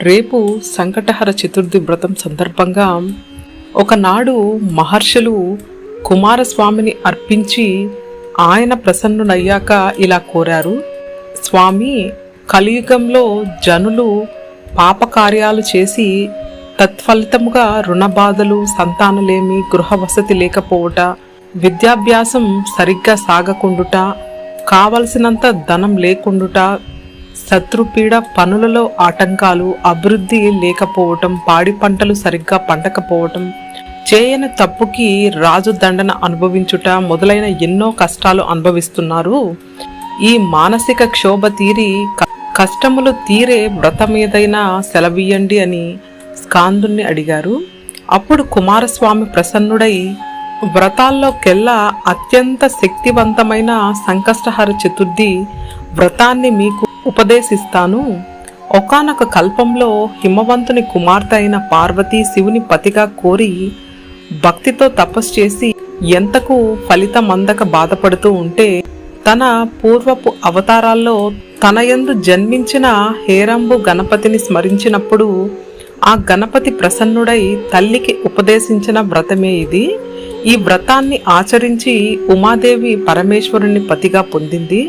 రేపు సంకటహర చతుర్థి వ్రతం సందర్భంగా ఒకనాడు మహర్షులు కుమారస్వామిని అర్పించి ఆయన ప్రసన్నునయ్యాక ఇలా కోరారు. స్వామి కలియుగంలో జనులు పాపకార్యాలు చేసి తత్ఫలితముగా రుణబాధలు సంతానలేమి గృహ వసతి లేకపోవుట విద్యాభ్యాసం సరిగ్గా సాగకుండుట కావలసినంత ధనం లేకుండుట శత్రుపీడ పనులలో ఆటంకాలు అభివృద్ధి లేకపోవటం పాడి పంటలు సరిగ్గా పండకపోవటం చేయని తప్పుకి రాజు దండన అనుభవించుట మొదలైన ఎన్నో కష్టాలు అనుభవిస్తున్నారు. ఈ మానసిక క్షోభ తీరి క- కష్టములు తీరే వ్రతమేదైనా సెలవీయండి అని స్కాందుణ్ణి అడిగారు. అప్పుడు కుమారస్వామి ప్రసన్నుడై వ్రతాల్లోకెల్లా అత్యంత శక్తివంతమైన సంకష్టహర చతుర్థి వ్రతాన్ని మీకు ఉపదేశిస్తాను. ఒకానొక కల్పంలో హిమవంతుని కుమార్తె అయిన పార్వతి శివుని పతిగా కోరి భక్తితో తపస్సు చేసి ఎంతకు ఫలితం అందక బాధపడుతూ ఉంటే తన పూర్వపు అవతారాల్లో తన యందు జన్మించిన హేరంబు గణపతిని స్మరించినప్పుడు ఆ గణపతి ప్రసన్నుడై తల్లికి ఉపదేశించిన వ్రతమే ఇది. ఈ వ్రతాన్ని ఆచరించి ఉమాదేవి పరమేశ్వరుని పతిగా పొందింది.